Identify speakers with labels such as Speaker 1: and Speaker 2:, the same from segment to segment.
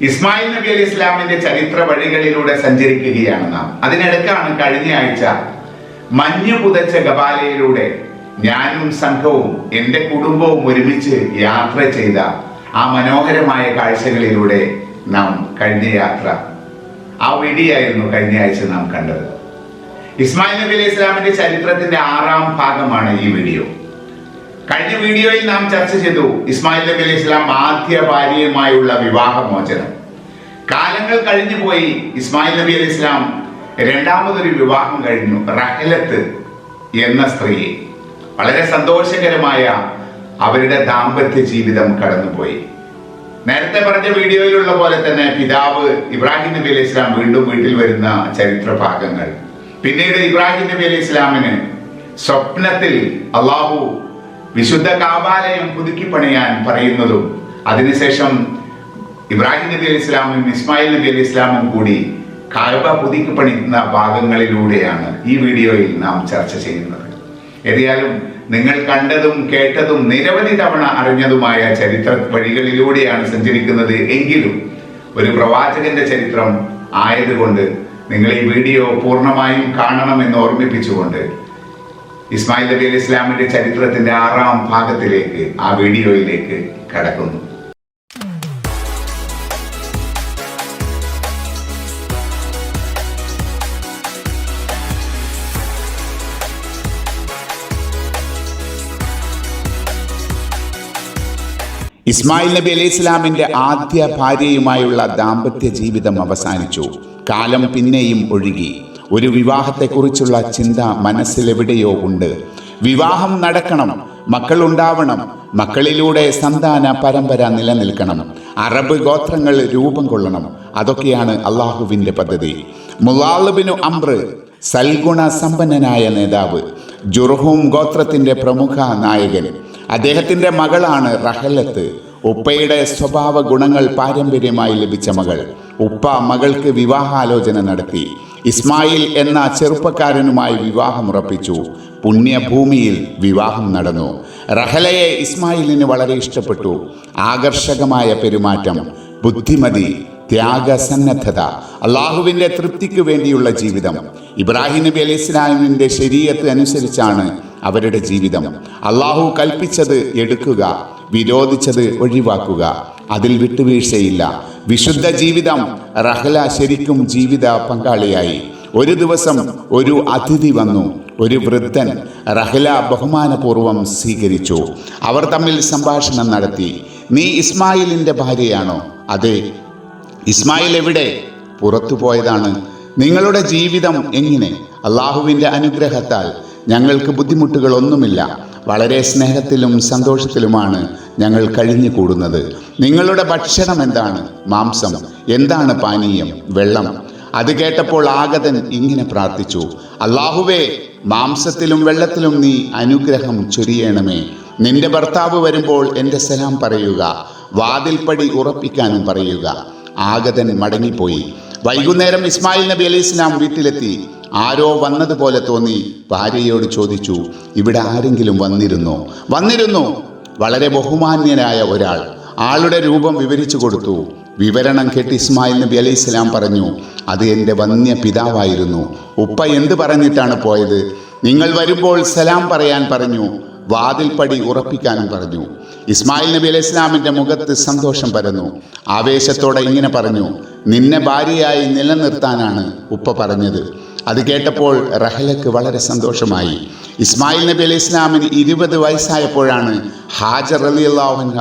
Speaker 1: ഇസ്മായിൽ നബി അലി ഇസ്ലാമിന്റെ ചരിത്ര വഴികളിലൂടെ സഞ്ചരിക്കുകയാണ് നാം. അതിനിടക്കാണ് കഴിഞ്ഞ ആഴ്ച മഞ്ഞു പുതച്ച ഗബാലയിലൂടെ ഞാനും സംഘവും എന്റെ കുടുംബവും ഒരുമിച്ച് യാത്ര ചെയ്ത ആ മനോഹരമായ കാഴ്ചകളിലൂടെ നാം കഴിഞ്ഞ യാത്ര ആ വെടിയായിരുന്നു കഴിഞ്ഞ ആഴ്ച നാം കണ്ടത്. ഇസ്മായിൽ നബി അലി ഇസ്ലാമിന്റെ ചരിത്രത്തിന്റെ ആറാം ഭാഗമാണ് ഈ വീഡിയോ കഴിഞ്ഞ വീഡിയോയിൽ നാം ചർച്ച ചെയ്തു ഇസ്മായിൽ നബി അലൈഹി ഇസ്ലാം ആദ്യ ഭാര്യയുമായുള്ള വിവാഹമോചനം. കാലങ്ങൾ കഴിഞ്ഞു പോയി ഇസ്മായിൽ നബി അലൈഹി ഇസ്ലാം രണ്ടാമതൊരു വിവാഹം കഴിഞ്ഞു റഹലത്ത് എന്ന സ്ത്രീയെ. വളരെ സന്തോഷകരമായ അവരുടെ ദാമ്പത്യ ജീവിതം കടന്നുപോയി. നേരത്തെ പറഞ്ഞ വീഡിയോയിലുള്ള പോലെ തന്നെ പിതാവ് ഇബ്രാഹിം നബി അലൈഹി ഇസ്ലാം വീണ്ടും വീട്ടിൽ വരുന്ന ചരിത്ര ഭാഗങ്ങൾ. പിന്നീട് ഇബ്രാഹിം നബി അലൈഹി ഇസ്ലാമിന് സ്വപ്നത്തിൽ അള്ളാഹു വിശുദ്ധ കാബാലയം പുതുക്കി പണിയാൻ പറയുന്നതും അതിനുശേഷം ഇബ്രാഹിം നബി അലി ഇസ്ലാമും ഇസ്മായിൽ നബി അലി ഇസ്ലാമും കൂടി കാബ പുതുക്കി പണിയുന്ന ഭാഗങ്ങളിലൂടെയാണ് ഈ വീഡിയോയിൽ നാം ചർച്ച ചെയ്യുന്നത്. ഏതായാലും നിങ്ങൾ കണ്ടതും കേട്ടതും നിരവധി തവണ അറിഞ്ഞതുമായ ചരിത്ര വഴികളിലൂടെയാണ് സഞ്ചരിക്കുന്നത് എങ്കിലും ഒരു പ്രവാചകന്റെ ചരിത്രം ആയതുകൊണ്ട് നിങ്ങൾ ഈ വീഡിയോ പൂർണമായും കാണണമെന്ന് ഓർമ്മിപ്പിച്ചുകൊണ്ട് ഇസ്മായിൽ നബി അലി ഇസ്ലാമിന്റെ ചരിത്രത്തിന്റെ ആറാം ഭാഗത്തിലേക്ക് ആ വീഡിയോയിലേക്ക് കടക്കുന്നു. ഇസ്മായിൽ നബി അലൈഹി ഇസ്ലാമിന്റെ ആദ്യ ഭാര്യയുമായുള്ള ദാമ്പത്യ ജീവിതം അവസാനിച്ചു. കാലം പിന്നെയും ഒഴുകി. ഒരു വിവാഹത്തെക്കുറിച്ചുള്ള ചിന്ത മനസ്സിലെവിടെയോ ഉണ്ട്. വിവാഹം നടക്കണം മക്കൾ ഉണ്ടാവണം മക്കളിലൂടെ സന്താന പരമ്പര നിലനിൽക്കണം അറബ് ഗോത്രങ്ങൾ രൂപം കൊള്ളണം അതൊക്കെയാണ് അള്ളാഹുവിന്റെ പദ്ധതി. മുലാലുബിനു അംബ്ര സൽഗുണ സമ്പന്നനായ നേതാവ് ജുർഹൂം ഗോത്രത്തിന്റെ പ്രമുഖ നായകൻ. അദ്ദേഹത്തിന്റെ മകളാണ് റഹലത്ത്. ഉപ്പയുടെ സ്വഭാവ ഗുണങ്ങൾ പാരമ്പര്യമായി ലഭിച്ച മകൾ. ഉപ്പ മകൾക്ക് വിവാഹാലോചന നടത്തി. ഇസ്മായിൽ എന്ന ചെറുപ്പക്കാരനുമായി വിവാഹമുറപ്പിച്ചു പുണ്യഭൂമിയിൽ വിവാഹം നടന്നു. റഹലയെ ഇസ്മായിലിന് വളരെ ഇഷ്ടപ്പെട്ടു. ആകർഷകമായ പെരുമാറ്റം ബുദ്ധിമതി ത്യാഗസന്നദ്ധത അള്ളാഹുവിന്റെ തൃപ്തിക്ക് വേണ്ടിയുള്ള ജീവിതം. ഇബ്രാഹിം നബി അലൈഹി ഇസ്ലാമിന്റെ ശരീരത്ത് അനുസരിച്ചാണ് അവരുടെ ജീവിതം. അള്ളാഹു കൽപ്പിച്ചത് എടുക്കുക വിരോധിച്ചത് ഒഴിവാക്കുക. അതിൽ വിട്ടുവീഴ്ചയില്ല. വിശുദ്ധ ജീവിതം. റഹ്ല ശരിക്കും ജീവിത പങ്കാളിയായി. ഒരു ദിവസം ഒരു അതിഥി വന്നു. ഒരു വൃദ്ധൻ റഹ്ല ബഹുമാനപൂർവം സ്വീകരിച്ചു. അവർ തമ്മിൽ സംഭാഷണം നടത്തി. നീ ഇസ്മായിലിന്റെ ഭാര്യയാണോ? അതെ. ഇസ്മായിൽ എവിടെ? പുറത്തു പോയതാണ് നിങ്ങളുടെ ജീവിതം എങ്ങനെ? അള്ളാഹുവിന്റെ അനുഗ്രഹത്താൽ. ഞങ്ങൾക്ക് ബുദ്ധിമുട്ടുകളൊന്നുമില്ല. വളരെ സ്നേഹത്തിലും സന്തോഷത്തിലുമാണ് ഞങ്ങൾ കഴിഞ്ഞു കൂടുന്നത് നിങ്ങളുടെ ഭക്ഷണം എന്താണ്? മാംസം. എന്താണ് പാനീയം? വെള്ളം. അത് കേട്ടപ്പോൾ ആഗതൻ ഇങ്ങനെ പ്രാർത്ഥിച്ചു അള്ളാഹുവേ മാംസത്തിലും വെള്ളത്തിലും നീ അനുഗ്രഹം ചൊരിയണമേ. നിന്റെ ഭർത്താവ് വരുമ്പോൾ എന്റെ സലാം പറയുക വാതിൽപ്പടി ഉറപ്പിക്കാനും പറയുക. ആഗതൻ മടങ്ങിപ്പോയി. വൈകുന്നേരം ഇസ്മായിൽ നബി അലൈഹി ഇസ്ലാം വീട്ടിലെത്തി. ആരോ വന്നതുപോലെ തോന്നി. ഭാര്യയോട് ചോദിച്ചു ഇവിടെ ആരെങ്കിലും വന്നിരുന്നോ? വന്നിരുന്നു. വളരെ ബഹുമാന്യനായ ഒരാൾ. ആളുടെ രൂപം വിവരിച്ചു കൊടുത്തു. വിവരണം കേട്ട് ഇസ്മായിൽ നബി അലൈഹി ഇസ്ലാം പറഞ്ഞു അത് എന്റെ വന്യ പിതാവായിരുന്നു. ഉപ്പ എന്ത് പറഞ്ഞിട്ടാണ് പോയത്? നിങ്ങൾ വരുമ്പോൾ സലാം പറയാൻ പറഞ്ഞു വാതിൽപ്പടി ഉറപ്പിക്കാനും പറഞ്ഞു. ഇസ്മായിൽ നബി അലൈഹി ഇസ്ലാമിന്റെ മുഖത്ത് സന്തോഷം പരന്നു. ആവേശത്തോടെ ഇങ്ങനെ പറഞ്ഞു നിന്നെ ഭാര്യയായി നിലനിർത്താനാണ് ഉപ്പ പറഞ്ഞത്. അത് കേട്ടപ്പോൾ റഹലക്ക് വളരെ സന്തോഷമായി. ഇസ്മായിൽ നബി അലൈഹി ഇസ്ലാമിന് ഇരുപത് വയസ്സായപ്പോഴാണ് ഹാജർ അലി അള്ളാഹുൻഹ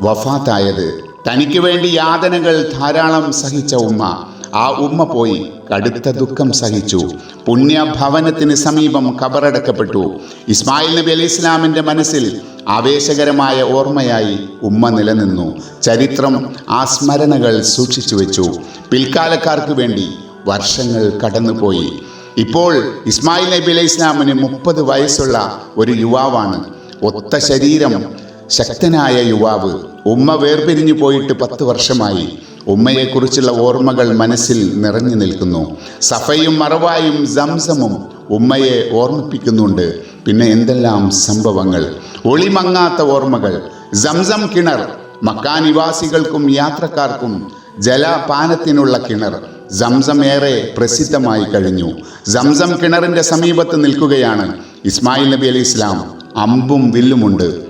Speaker 1: വഫാത്തായത്. തനിക്ക് വേണ്ടി യാതനകൾ ധാരാളം സഹിച്ച ഉമ്മ. ആ ഉമ്മ പോയി കടുത്ത ദുഃഖം സഹിച്ചു. പുണ്യഭവനത്തിന് സമീപം കബറടക്കപ്പെട്ടു ഇസ്മായിൽ നബി അലി ഇസ്ലാമിന്റെ മനസ്സിൽ ആവേശകരമായ ഓർമ്മയായി ഉമ്മ നിലനിന്നു. ചരിത്രം ആ സ്മരണകൾ സൂക്ഷിച്ചു വെച്ചു. പിൽക്കാലക്കാർക്ക് വേണ്ടി വർഷങ്ങൾ കടന്നുപോയി. ഇപ്പോൾ ഇസ്മായിൽ നബി അലൈഹി ഇസ്ലാമിന് മുപ്പത് വയസ്സുള്ള ഒരു യുവാവാണ്. ഒത്ത ശരീരം ശക്തനായ യുവാവ്. ഉമ്മ വേർപിരിഞ്ഞു പോയിട്ട് പത്ത് വർഷമായി. ഉമ്മയെക്കുറിച്ചുള്ള ഓർമ്മകൾ മനസ്സിൽ നിറഞ്ഞു നിൽക്കുന്നു. സഫയും മറവായും സംസമും ഉമ്മയെ ഓർമ്മിപ്പിക്കുന്നുണ്ട്. പിന്നെ എന്തെല്ലാം സംഭവങ്ങൾ? ഒളിമങ്ങാത്ത ഓർമ്മകൾ. സംസം കിണർ. മക്കാനിവാസികൾക്കും യാത്രക്കാർക്കും ജലപാനത്തിനുള്ള കിണർ സംസം ഏറെ പ്രസിദ്ധമായി കഴിഞ്ഞു. സംസം കിണറിന്റെ സമീപത്ത് നിൽക്കുകയാണ് ഇസ്മായിൽ നബി അലി ഇസ്ലാം. അമ്പും വില്ലുമുണ്ട്.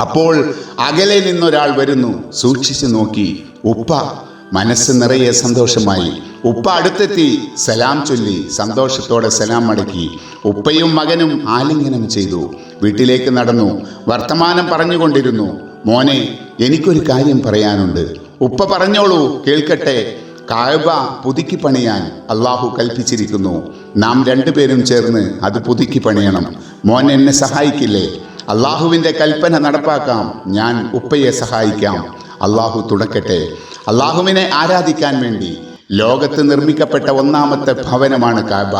Speaker 1: അപ്പോൾ അകലെ നിന്നൊരാൾ വരുന്നു. സൂക്ഷിച്ചു നോക്കി. ഉപ്പ മനസ്സ് നിറയെ സന്തോഷമായി. ഉപ്പ അടുത്തെത്തി. സലാം ചൊല്ലി. സന്തോഷത്തോടെ സലാം മടക്കി ഉപ്പയും മകനും ആലിംഗനം ചെയ്തു. വീട്ടിലേക്ക് നടന്നു. വർത്തമാനം പറഞ്ഞുകൊണ്ടിരുന്നു. മോനെ എനിക്കൊരു കാര്യം പറയാനുണ്ട്. ഉപ്പ പറഞ്ഞോളൂ കേൾക്കട്ടെ. കായബ പുതുക്കി പണിയാൻ അള്ളാഹു കൽപ്പിച്ചിരിക്കുന്നു. നാം രണ്ടുപേരും ചേർന്ന് അത് പുതുക്കി പണിയണം. മോൻ എന്നെ സഹായിക്കില്ലേ? അള്ളാഹുവിന്റെ കൽപ്പന നടപ്പാക്കാം. ഞാൻ ഉപ്പയെ സഹായിക്കാം. അള്ളാഹു തുടക്കട്ടെ. അള്ളാഹുവിനെ ആരാധിക്കാൻ വേണ്ടി ലോകത്ത് നിർമ്മിക്കപ്പെട്ട ഒന്നാമത്തെ ഭവനമാണ് കാബ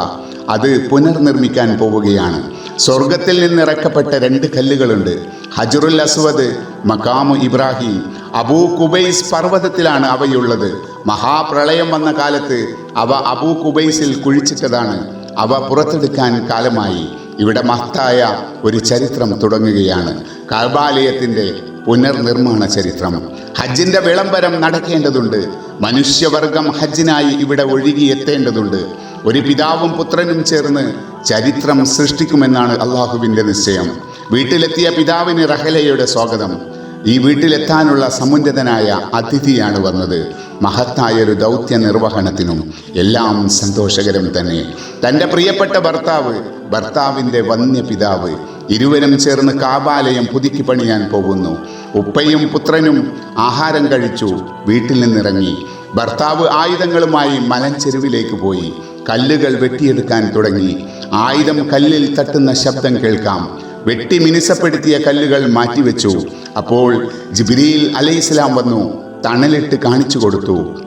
Speaker 1: അത് പുനർനിർമ്മിക്കാൻ പോവുകയാണ്. സ്വർഗത്തിൽ നിന്ന് ഇറക്കപ്പെട്ട രണ്ട് കല്ലുകളുണ്ട്. ഹജറുൽ അസ്വദ് മക്കാമു ഇബ്രാഹിം അബൂ കുബൈസ് പർവതത്തിലാണ് അവയുള്ളത്. മഹാപ്രളയം വന്ന കാലത്ത് അവ അബൂ കുബൈസിൽ കുഴിച്ചിട്ടതാണ്. അവ പുറത്തെടുക്കാൻ കാലമായി. ഇവിടെ മഹത്തായ ഒരു ചരിത്രം തുടങ്ങുകയാണ്. കബാലയത്തിന്റെ പുനർനിർമ്മാണ ചരിത്രം. ഹജ്ജിന്റെ വിളംബരം നടക്കേണ്ടതുണ്ട്. മനുഷ്യവർഗം ഹജ്ജിനായി ഇവിടെ ഒഴുകിയെത്തേണ്ടതുണ്ട്. ഒരു പിതാവും പുത്രനും ചേർന്ന് ചരിത്രം സൃഷ്ടിക്കുമെന്നാണ് അള്ളാഹുവിന്റെ നിശ്ചയം. വീട്ടിലെത്തിയ പിതാവിന് റഹലയുടെ സ്വാഗതം. ഈ വീട്ടിലെത്താനുള്ള സമുന്നതനായ അതിഥിയാണ് വന്നത്. മഹത്തായ ഒരു ദൗത്യ നിർവഹണത്തിനും എല്ലാം സന്തോഷകരം തന്നെ. തന്റെ പ്രിയപ്പെട്ട ഭർത്താവ് ഭർത്താവിന്റെ വന്യ പിതാവ് ഇരുവരും ചേർന്ന് കാബാലയം പുതുക്കി പണിയാൻ പോകുന്നു. ഉപ്പയും പുത്രനും ആഹാരം കഴിച്ചു വീട്ടിൽ നിന്നിറങ്ങി. ഭർത്താവ് ആയുധങ്ങളുമായി മലഞ്ചെരുവിലേക്ക് പോയി. കല്ലുകൾ വെട്ടിയെടുക്കാൻ തുടങ്ങി. ആയുധം കല്ലിൽ തട്ടുന്ന ശബ്ദം കേൾക്കാം. വെട്ടി മിനുസപ്പെടുത്തിയ കല്ലുകൾ മാറ്റിവെച്ചു. അപ്പോൾ ജിബിരിയിൽ അലൈഹിസ്ലാം വന്നു. തണലിട്ട് കാണിച്ചു കൊടുത്തു.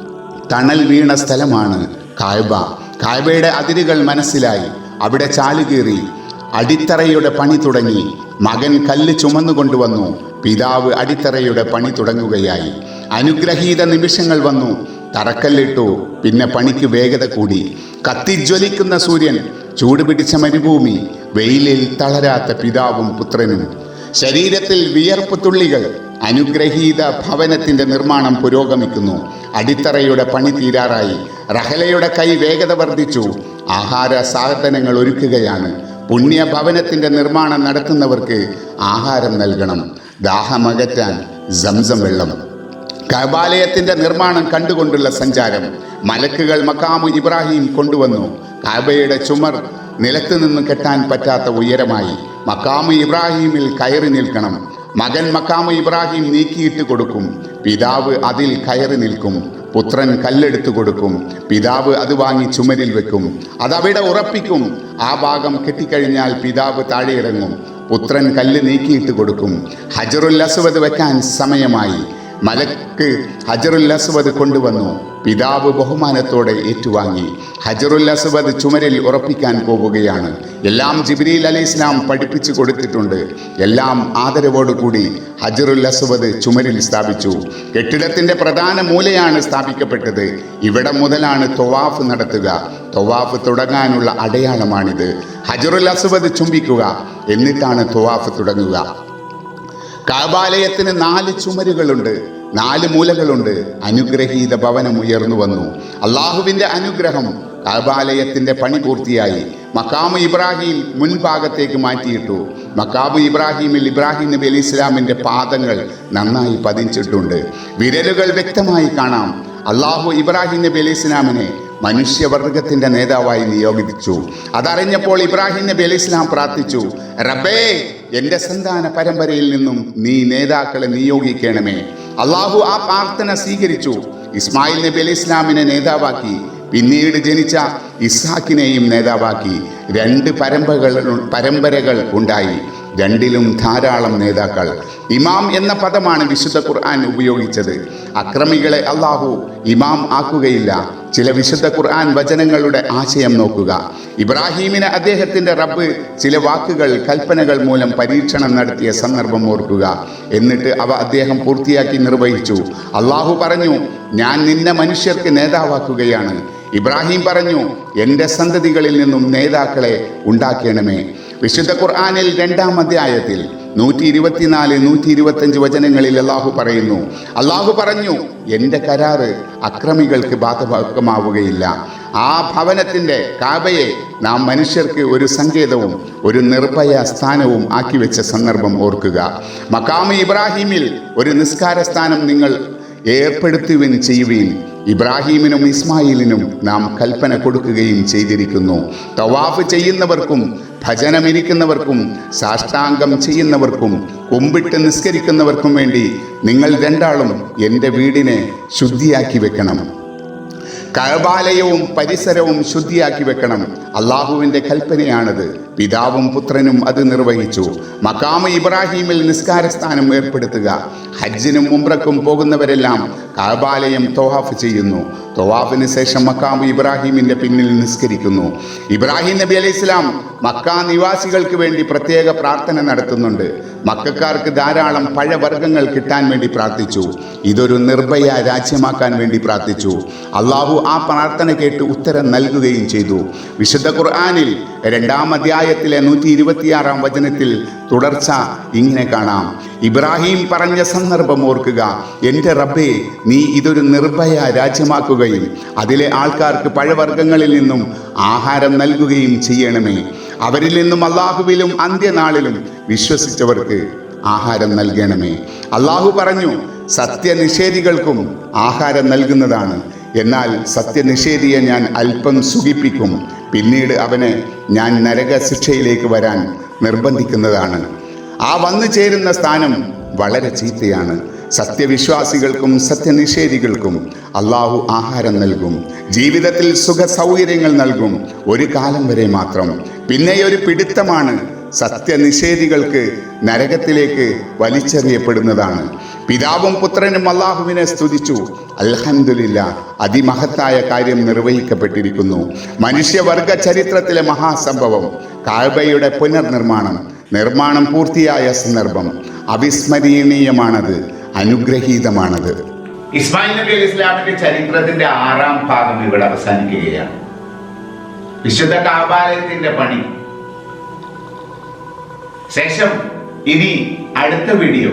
Speaker 1: തണൽ വീണ സ്ഥലമാണ് കായബ. കായബയുടെ അതിരുകൾ മനസ്സിലായി. അവിടെ ചാലുകീറി അടിത്തറയുടെ പണി തുടങ്ങി. മകൻ കല്ല് ചുമന്നു കൊണ്ടുവന്നു. പിതാവ് അടിത്തറയുടെ പണി തുടങ്ങുകയായി. അനുഗ്രഹീത നിമിഷങ്ങൾ വന്നു. തറക്കല്ലിട്ടു. പിന്നെ പണിക്ക് വേഗത കൂടി. കത്തിജ്വലിക്കുന്ന സൂര്യൻ. ചൂടുപിടിച്ച മരുഭൂമി. വെയിലിൽ തളരാത്ത പിതാവും പുത്രനും. ശരീരത്തിൽ വിയർപ്പ് തുള്ളികൾ. അനുഗ്രഹീത ഭവനത്തിന്റെ നിർമ്മാണം പുരോഗമിക്കുന്നു. അടിത്തറയുടെ പണി തീരാറായി. റഹലയുടെ കൈ വേഗത വർദ്ധിച്ചു. ആഹാര സാധനങ്ങൾ ഒരുക്കുകയാണ്. പുണ്യ ഭവനത്തിന്റെ നിർമ്മാണം നടത്തുന്നവർക്ക് ആഹാരം നൽകണം. ദാഹമകറ്റാൻ സംസം വെള്ളം. കബാലയത്തിന്റെ നിർമ്മാണം കണ്ടുകൊണ്ടുള്ള സഞ്ചാരം. മലക്കുകൾ മക്കാമു ഇബ്രാഹിം കൊണ്ടുവന്നു. കാബയുടെ ചുമർ നിലത്ത് നിന്ന് കെട്ടാൻ പറ്റാത്ത ഉയരമായി. മക്കാമു ഇബ്രാഹിമിൽ കയറി നിൽക്കണം. മകൻ മക്കാമ് ഇബ്രാഹിം നീക്കിയിട്ട് കൊടുക്കും. പിതാവ് അതിൽ കയറി നിൽക്കും. പുത്രൻ കല്ലെടുത്തു കൊടുക്കും. പിതാവ് അത് വാങ്ങി ചുമരിൽ വെക്കും. അതവിടെ ഉറപ്പിക്കും. ആ ഭാഗം കെട്ടിക്കഴിഞ്ഞാൽ പിതാവ് താഴെയിറങ്ങും പുത്രൻ കല്ല് നീക്കിയിട്ട് കൊടുക്കും. ഹജറുൽ അസ്വദ് വെക്കാൻ സമയമായി. മലക്ക് ഹജറുൽ അസ്വദ് കൊണ്ടുവന്നു. പിതാവ് ബഹുമാനത്തോടെ ഏറ്റുവാങ്ങി. ഹജറുൽ അസ്വദ് ചുമരിൽ ഉറപ്പിക്കാൻ പോവുകയാണ്. എല്ലാം ജിബ്രീൽ അലി ഇസ്ലാം പഠിപ്പിച്ചു കൊടുത്തിട്ടുണ്ട്. എല്ലാം ആദരവോടുകൂടി ഹജറുൽ അസ്വദ് ചുമരിൽ സ്ഥാപിച്ചു. കെട്ടിടത്തിന്റെ പ്രധാന മൂലയാണ് സ്ഥാപിക്കപ്പെട്ടത്. ഇവിടെ മുതലാണ് തൊവാഫ് നടത്തുക. തൊവാഫ് തുടങ്ങാനുള്ള അടയാളമാണിത്. ഹജറുൽ അസ്വദ് ചുംബിക്കുക. എന്നിട്ടാണ് തൊവാഫ് തുടങ്ങുക. കാബാലയത്തിന് നാല് ചുമരുകളുണ്ട് നാല് മൂലകളുണ്ട്. അനുഗ്രഹീത ഭവനം ഉയർന്നു വന്നു. അള്ളാഹുവിന്റെ അനുഗ്രഹം കാബാലയത്തിന്റെ പണി പൂർത്തിയായി. മക്കാമ് ഇബ്രാഹിം മുൻഭാഗത്തേക്ക് മാറ്റിയിട്ടു. മക്കാബ് ഇബ്രാഹിമിൽ ഇബ്രാഹിം നബി അലി ഇസ്ലാമിന്റെ പാദങ്ങൾ നന്നായി പതിച്ചിട്ടുണ്ട്. വിരലുകൾ വ്യക്തമായി കാണാം. അള്ളാഹു ഇബ്രാഹിം നബി അലി ഇസ്ലാമിനെ മനുഷ്യവർഗത്തിന്റെ നേതാവായി നിയോഗിപ്പിച്ചു അതറിഞ്ഞപ്പോൾ ഇബ്രാഹിം നബി അലി ഇസ്ലാം പ്രാർത്ഥിച്ചു റബ്ബേ എന്റെ സന്താന പരമ്പരയിൽ നിന്നും നീ നേതാക്കളെ നിയോഗിക്കണമേ. അള്ളാഹു ആ പ്രാർത്ഥന സ്വീകരിച്ചു. ഇസ്മായിൽ നബി അലി ഇസ്ലാമിനെ നേതാവാക്കി പിന്നീട് ജനിച്ച ഇസ്ഹാക്കിനെയും നേതാവാക്കി. രണ്ട് പരമ്പരകൾ പരമ്പരകൾ ഉണ്ടായി. രണ്ടിലും ധാരാളം നേതാക്കൾ. ഇമാം എന്ന പദമാണ് വിശുദ്ധ ഖുർആൻ ഉപയോഗിച്ചത്. അക്രമികളെ അള്ളാഹു ഇമാം ആക്കുകയില്ല. ചില വിശുദ്ധ ഖുർആൻ വചനങ്ങളുടെ ആശയം നോക്കുക. ഇബ്രാഹീമിന് അദ്ദേഹത്തിന്റെ റബ്ബ് ചില വാക്കുകൾ കൽപ്പനകൾ മൂലം പരീക്ഷണം നടത്തിയ സന്ദർഭം ഓർക്കുക. എന്നിട്ട് അവ അദ്ദേഹം പൂർത്തിയാക്കി നിർവഹിച്ചു. അള്ളാഹു പറഞ്ഞു ഞാൻ നിന്നെ മനുഷ്യർക്ക് നേതാവാക്കുകയാണ്. ഇബ്രാഹിം പറഞ്ഞു എന്റെ സന്തതികളിൽ നിന്നും നേതാക്കളെ ഉണ്ടാക്കണമേ. വിശുദ്ധ ഖുർആാനിൽ രണ്ടാം അധ്യായത്തിൽ നൂറ്റി ഇരുപത്തിനാല് നൂറ്റി ഇരുപത്തഞ്ച് വചനങ്ങളിൽ അള്ളാഹു പറയുന്നു. അള്ളാഹു പറഞ്ഞു എന്റെ കരാറ് അക്രമികൾക്ക് ബാധകമാവുകയില്ല. ആ ഭവനത്തിന്റെ കാബയെ നാം മനുഷ്യർക്ക് ഒരു സങ്കേതവും ഒരു നിർഭയ സ്ഥാനവും ആക്കി വെച്ച സന്ദർഭം ഓർക്കുക. മക്കാമ് ഇബ്രാഹിമിൽ ഒരു നിസ്കാര സ്ഥാനം നിങ്ങൾ ഏർപ്പെടുത്തുവിൻ ചെയ്യുകയും ഇബ്രാഹീമിനും ഇസ്മായിലിനും നാം കൽപ്പന കൊടുക്കുകയും ചെയ്തിരിക്കുന്നു. തവാഫ് ചെയ്യുന്നവർക്കും ഭജനമിരിക്കുന്നവർക്കും സാഷ്ടാംഗം ചെയ്യുന്നവർക്കും കുമ്പിട്ട് നിസ്കരിക്കുന്നവർക്കും വേണ്ടി നിങ്ങൾ രണ്ടാളും എന്റെ വീടിനെ ശുദ്ധിയാക്കി വെക്കണം. കഴബാലയവും പരിസരവും ശുദ്ധിയാക്കി വെക്കണം. അള്ളാഹുവിന്റെ കൽപ്പനയാണത്. പിതാവും പുത്രനും അത് നിർവഹിച്ചു. മക്കാമ ഇബ്രാഹീമിൽ നിസ്കാരസ്ഥാനം ഏർപ്പെടുത്തുക. ഹജ്ജിനും ഉംറക്കും പോകുന്നവരെല്ലാം കഴബാലയം തോഹാഫ് ചെയ്യുന്നു. തൊവാഫിന് ശേഷം മക്കാമ് ഇബ്രാഹീമിന്റെ പിന്നിൽ നിസ്കരിക്കുന്നു. ഇബ്രാഹിം നബി അലൈഹി ഇസ്ലാം മക്ക നിവാസികൾക്ക് വേണ്ടി പ്രത്യേക പ്രാർത്ഥന നടത്തുന്നുണ്ട്. മക്കാർക്ക് ധാരാളം പഴവർഗങ്ങൾ കിട്ടാൻ വേണ്ടി പ്രാർത്ഥിച്ചു. ഇതൊരു നിർഭയ രാജ്യമാക്കാൻ വേണ്ടി പ്രാർത്ഥിച്ചു. അള്ളാഹു ആ പ്രാർത്ഥന കേട്ട് ഉത്തരം നൽകുകയും ചെയ്തു. വിശുദ്ധ ഖുർആാനിൽ രണ്ടാം അധ്യായത്തിലെ നൂറ്റി ഇരുപത്തിയാറാം വചനത്തിൽ തുടർച്ച ഇങ്ങനെ കാണാം. ഇബ്രാഹിം പറഞ്ഞ സന്ദർഭം ഓർക്കുക എന്റെ റബ്ബേ നീ ഇതൊരു നിർഭയ രാജ്യമാക്കുകയും അതിലെ ആൾക്കാർക്ക് പഴവർഗങ്ങളിൽ നിന്നും ആഹാരം നൽകുകയും ചെയ്യണമേ. അവരിൽ നിന്നും അള്ളാഹുവിലും അന്ത്യനാളിലും വിശ്വസിച്ചവർക്ക് ആഹാരം നൽകണമേ. അള്ളാഹു പറഞ്ഞു സത്യനിഷേധികൾക്കും ആഹാരം നൽകുന്നതാണ്. എന്നാൽ സത്യനിഷേധിയെ ഞാൻ അല്പം സുഖിപ്പിക്കും. പിന്നീട് അവനെ ഞാൻ നരക ശിക്ഷയിലേക്ക് വരാൻ നിർബന്ധിക്കുന്നതാണ്. ആ വന്നു ചേരുന്ന സ്ഥാനം വളരെ ചീത്തയാണ്. സത്യവിശ്വാസികൾക്കും സത്യനിഷേധികൾക്കും അള്ളാഹു ആഹാരം നൽകും. ജീവിതത്തിൽ സുഖ സൗകര്യങ്ങൾ നൽകും. ഒരു കാലം വരെ മാത്രം പിന്നെ ഒരു പിടുത്തമാണ് സത്യനിഷേധികൾക്ക് നരകത്തിലേക്ക് വലിച്ചെറിയപ്പെടുന്നതാണ്. പിതാവും പുത്രനും അള്ളാഹുവിനെ സ്തുതിച്ചു. അൽഹന്ദില്ല അതിമഹത്തായ കാര്യം നിർവഹിക്കപ്പെട്ടിരിക്കുന്നു. മനുഷ്യവർഗ ചരിത്രത്തിലെ മഹാസംഭവം കാഴ്ബയുടെ പുനർനിർമ്മാണം നിർമ്മാണം പൂർത്തിയായ സന്ദർഭം അവിസ്മരണീയമാണത് അനുഗ്രഹീതമാണത്.
Speaker 2: ഇസ്മായിൽ നബി അലി ഇസ്ലാമിന്റെ ചരിത്രത്തിന്റെ ആറാം ഭാഗം ഇവിടെ അവസാനിക്കുകയാണ്. വിശുദ്ധ കാബാലയത്തിന്റെ പണി. ശേഷം ഇനി അടുത്ത വീഡിയോ.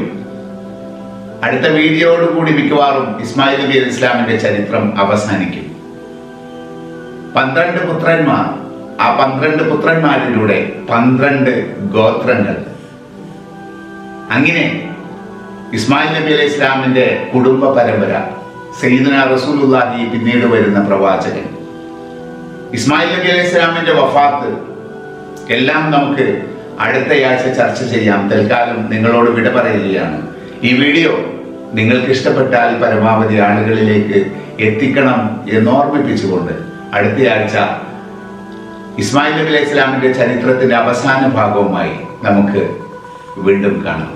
Speaker 2: അടുത്ത വീഡിയോയോടുകൂടി മിക്കവാറും ഇസ്മായിൽ നബി ഇസ്ലാമിന്റെ ചരിത്രം അവസാനിക്കും. പന്ത്രണ്ട് പുത്രന്മാർ. ആ പന്ത്രണ്ട് പുത്രന്മാരിലൂടെ പന്ത്രണ്ട് ഗോത്രങ്ങൾ. അങ്ങനെ ഇസ്മായിൽ നബി അലൈഹി ഇസ്ലാമിന്റെ കുടുംബ പരമ്പര സയ്യിദന റസൂലുള്ളാഹി പിന്നീട് വരുന്ന പ്രവാചകൻ. ഇസ്മായിൽ നബി അലൈഹി സ്വലാമിന്റെ വഫാത്ത് എല്ലാം നമുക്ക് അടുത്തയാഴ്ച ചർച്ച ചെയ്യാം. തൽക്കാലം നിങ്ങളോട് വിട പറയുകയാണ്. ഈ വീഡിയോ നിങ്ങൾക്ക് ഇഷ്ടപ്പെട്ടാൽ പരമാവധി ആളുകളിലേക്ക് എത്തിക്കണം എന്ന് ഓർമ്മിപ്പിച്ചുകൊണ്ട് അടുത്തയാഴ്ച ഇസ്മായിൽ നബി അലൈഹി സ്വലാമിന്റെ ചരിത്രത്തിന്റെ അവസാന ഭാഗവുമായി നമുക്ക് വീണ്ടും കാണാം.